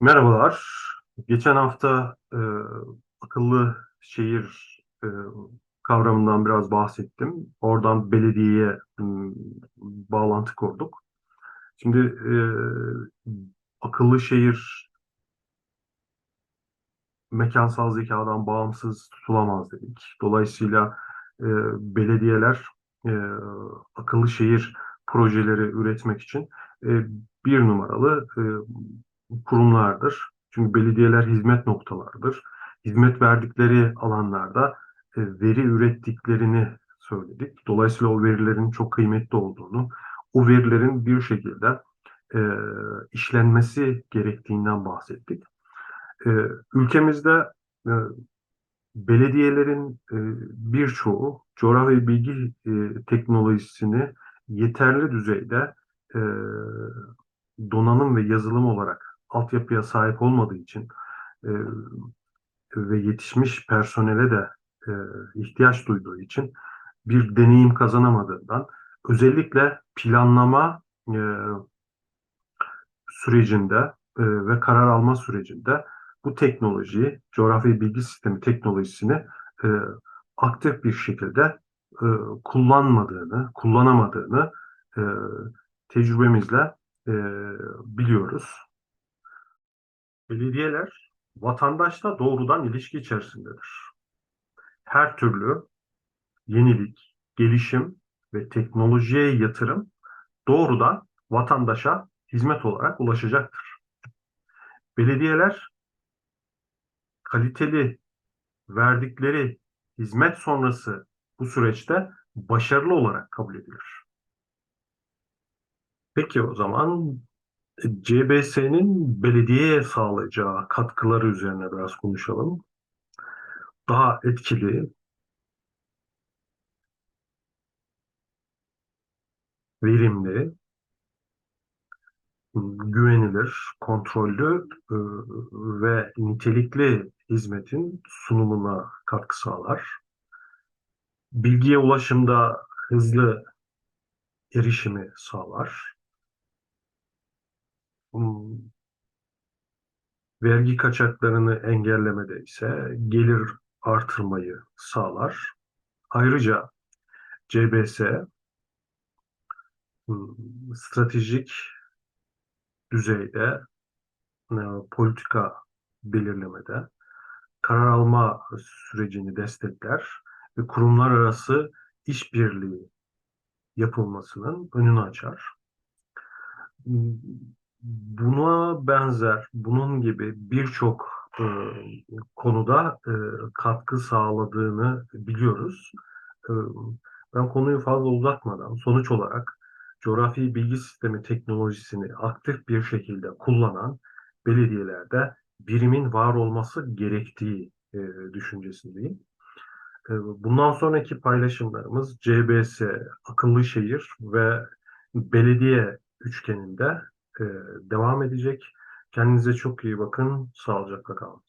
Merhabalar. Geçen hafta e, akıllı şehir e, kavramından biraz bahsettim. Oradan belediyeye m, bağlantı kurduk. Şimdi e, akıllı şehir mekansal zekadan bağımsız tutulamaz dedik. Dolayısıyla e, belediyeler e, akıllı şehir projeleri üretmek için e, bir numaralı e, kurumlardır. Çünkü belediyeler hizmet noktalarıdır. Hizmet verdikleri alanlarda e, veri ürettiklerini söyledik. Dolayısıyla o verilerin çok kıymetli olduğunu, o verilerin bir şekilde e, işlenmesi gerektiğinden bahsettik. E, ülkemizde e, belediyelerin e, birçoğu coğrafi bilgi e, teknolojisini yeterli düzeyde e, donanım ve yazılım olarak altyapıya sahip olmadığı için e, ve yetişmiş personele de e, ihtiyaç duyduğu için bir deneyim kazanamadığından özellikle planlama e, sürecinde e, ve karar alma sürecinde bu teknolojiyi, coğrafi bilgi sistemi teknolojisini e, aktif bir şekilde e, kullanmadığını, kullanamadığını e, tecrübemizle e, biliyoruz. Belediyeler vatandaşla doğrudan ilişki içerisindedir. Her türlü yenilik, gelişim ve teknolojiye yatırım doğrudan vatandaşa hizmet olarak ulaşacaktır. Belediyeler kaliteli verdikleri hizmet sonrası bu süreçte başarılı olarak kabul edilir. Peki o zaman CBS'nin belediyeye sağlayacağı katkıları üzerine biraz konuşalım. Daha etkili, verimli, güvenilir, kontrollü e, ve nitelikli hizmetin sunumuna katkı sağlar. Bilgiye ulaşımda hızlı erişimi sağlar. Hmm, vergi kaçaklarını engellemede ise gelir artırmayı sağlar. Ayrıca CBS hmm, stratejik düzeyde e, politika belirlemede karar alma sürecini destekler ve kurumlar arası işbirliği yapılmasının önünü açar. Buna benzer, bunun gibi birçok e, konuda e, katkı sağladığını biliyoruz. E, ben konuyu fazla uzatmadan sonuç olarak coğrafi bilgi sistemi teknolojisini aktif bir şekilde kullanan belediyelerde birimin var olması gerektiği e, düşüncesindeyim. E, bundan sonraki paylaşımlarımız CBS, akıllı şehir ve belediye üçgeninde devam edecek. Kendinize çok iyi bakın, sağlıcakla kalın.